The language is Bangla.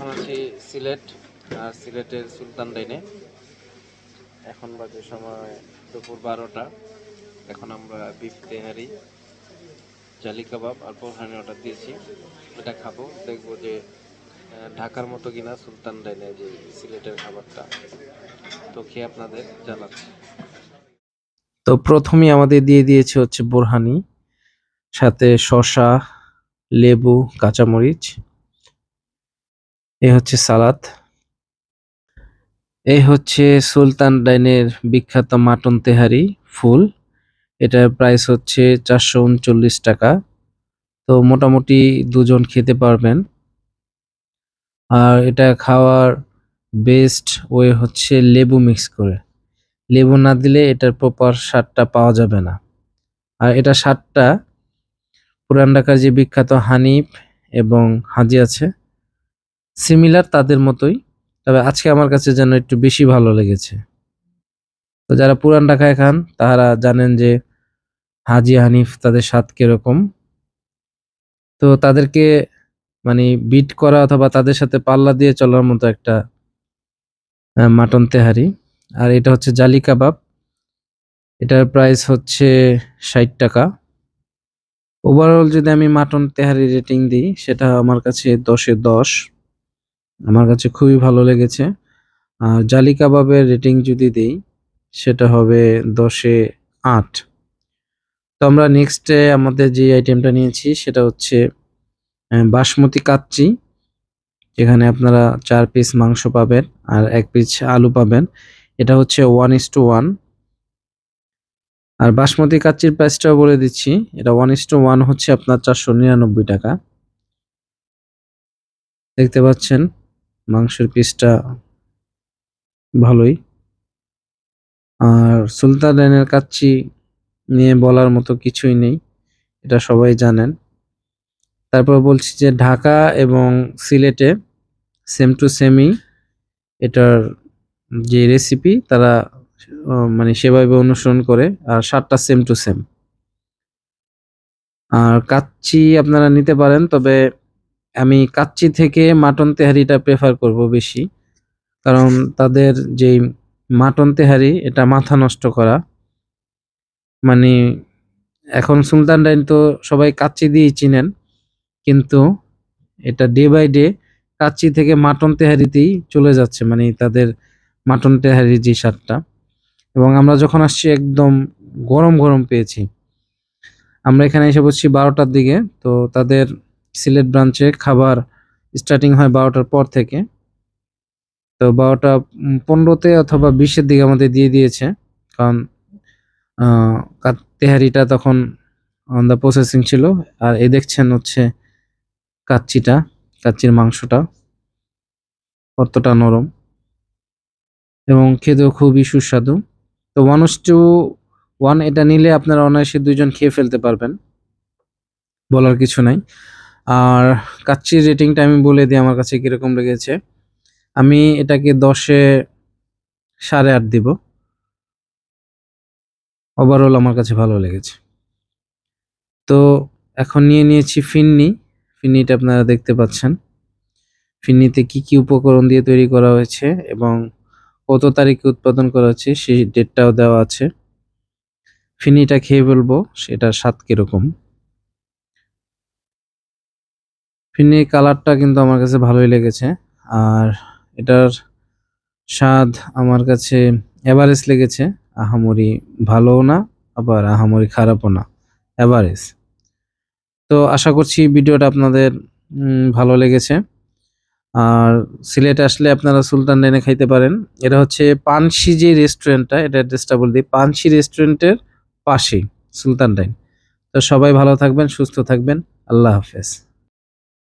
এখন আছি সিলেট, আর সিলেটের সুলতান ডাইনে এখন বাজে সময় দুপুর বারোটা। এখন আমরা বিফ তেহারি, জালি কাবাব আর পোহানি অর্ডার দিয়েছি। এটা খাব। দেখব যে ঢাকার মতো কিনা সুলতান ডাইনে যে সিলেটের খাবারটা। তো খেয়ে আপনাদের জানাচ্ছি? তো প্রথমেই আমাদের দিয়ে দিয়েছে হচ্ছে বোরহানি, সাথে শসা, লেবু, কাঁচামরিচ এই হচ্ছে সালাদ। এই হচ্ছে সুলতান ডাইনের বিখ্যাত মাটন তেহারি ফুল। এটার প্রাইস হচ্ছে চারশো উনচল্লিশ টাকা। তো মোটামুটি দুজন খেতে পারবেন। আর এটা খাওয়ার বেস্ট ওয়ে হচ্ছে লেবু মিক্স করে। লেবু না দিলে এটার প্রপার স্বাদটা পাওয়া যাবে না। আর এটা স্বাদটা পুরান ঢাকার যে বিখ্যাত হানিফ এবং হাজি আছে সিমিলার তাদের মতোই, তবে আজকে আমার কাছে যেন একটু বেশি ভালো লেগেছে। তো যারা পুরান ঢাকায় খান তারা জানেন যে হাজি হানিফ তাদের স্বাদ কীরকম। তো তাদেরকে মানে বিট করা অথবা তাদের সাথে পাল্লা দিয়ে চলার মতো একটা মাটন তেহারি। আর এটা হচ্ছে জালি কাবাব। এটার প্রাইস হচ্ছে ষাট টাকা। ওভারঅল যদি আমি মাটন তেহারি রেটিং দিই, সেটা আমার কাছে দশে দশ। আমার কাছে খুবই ভালো লেগেছে। আর জালি কাবাবের রেটিং যদি দিই, সেটা হবে দশে আট। তো আমরা নেক্সটে আমাদের যে আইটেমটা নিয়েছি, সেটা হচ্ছে বাসমতি কাচ্চি, যেখানে আপনারা চার পিস মাংস পাবেন আর এক পিস আলু পাবেন। এটা হচ্ছে ওয়ান ইস টু ওয়ান আর বাসমতি কাচ্চির প্রাইসটাও বলে দিচ্ছি, এটা ওয়ান ইস টু ওয়ান হচ্ছে আপনার চারশো নিরানব্বই টাকা। দেখতে পাচ্ছেন মাংসের পিসটা ভালোই। আর সুলতান ডাইনের কাচ্চি নিয়ে বলার মতো কিছুই নেই, এটা সবাই জানেন। তারপর বলছি যে ঢাকা এবং সিলেটে সেম টু সেমই এটার যে রেসিপি তারা মানে সেভাবে অনুসরণ করে, আর স্বাদটা সেম টু সেম আর কাচ্চি আপনারা নিতে পারেন, তবে আমি কাচ্চি থেকে মাটন তেহারিটা প্রেফার করব বেশি। কারণ তাদের যেই মাটন তেহারি, এটা মাথা নষ্ট করা। মানে এখন সুলতান ডাইন তো সবাই কাচ্চি দিয়েই চিনেন, কিন্তু এটা ডে বাই ডে কাচ্চি থেকে মাটন তেহারিতেই চলে যাচ্ছে মানে তাদের মাটন তেহারির যে স্বাদটা। এবং আমরা যখন আসছি একদম গরম গরম পেয়েছি। আমরা এখানে এসে বসছি বারোটার দিকে, তো তাদের সিলেট ব্রাঞ্চে খাবার স্টার্টিং হয় বারোটার পর থেকে। তো বারোটা পনেরোতে অথবা বিশের দিকে আমাদের দিয়ে দিয়েছে। কারণ তেহারিটা তখন অন দ্য প্রসেসিং ছিল। আর এ দেখছেন হচ্ছে কাচ্চিটা, কাচ্চির মাংসটা। কতটা নরম। এবং খেতেও খুবই সুস্বাদু। তো ওয়ান টু ওয়ান এটা নিলে আপনারা অনায়াসে দুইজন খেয়ে ফেলতে পারবেন। বলার কিছু নাই। আর কাচ্চির রেটিংটা আমি বলে দিই আমার কাছে কীরকম লেগেছে। আমি এটাকে দশে সাড়ে আট দিব। ওভারঅল আমার কাছে ভালো লেগেছে। তো এখন নিয়ে নিয়েছি ফিন্নি। ফিন্নিটা আপনারা দেখতে পাচ্ছেন। ফিন্নিতে কি কি উপকরণ দিয়ে তৈরি করা হয়েছে এবং কত তারিখে উৎপাদন করা হচ্ছে সেই ডেটটাও দেওয়া আছে। ফিনিটা খেয়ে বলব সেটা স্বাদ কীরকম? ফিনির কালারটা কিন্তু আমার কাছে ভালোই লেগেছে। আর এটার স্বাদ আমার কাছে এভারেজ লেগেছে। আহামরি ভালোও না, আবার আহামরি খারাপও না। এভারেজ তো আশা করছি ভিডিওটা আপনাদের ভালো লেগেছে। আর সিলেট আসলে আপনারা সুলতান ডাইনে খাইতে পারেন। এটা হচ্ছে পানসি যে রেস্টুরেন্টটা এটা অ্যাড্রেসটা বলে দিই। পানসি রেস্টুরেন্টের পাশেই, সুলতান ডাইন তো সবাই ভালো থাকবেন, সুস্থ থাকবেন। আল্লাহ হাফেজ।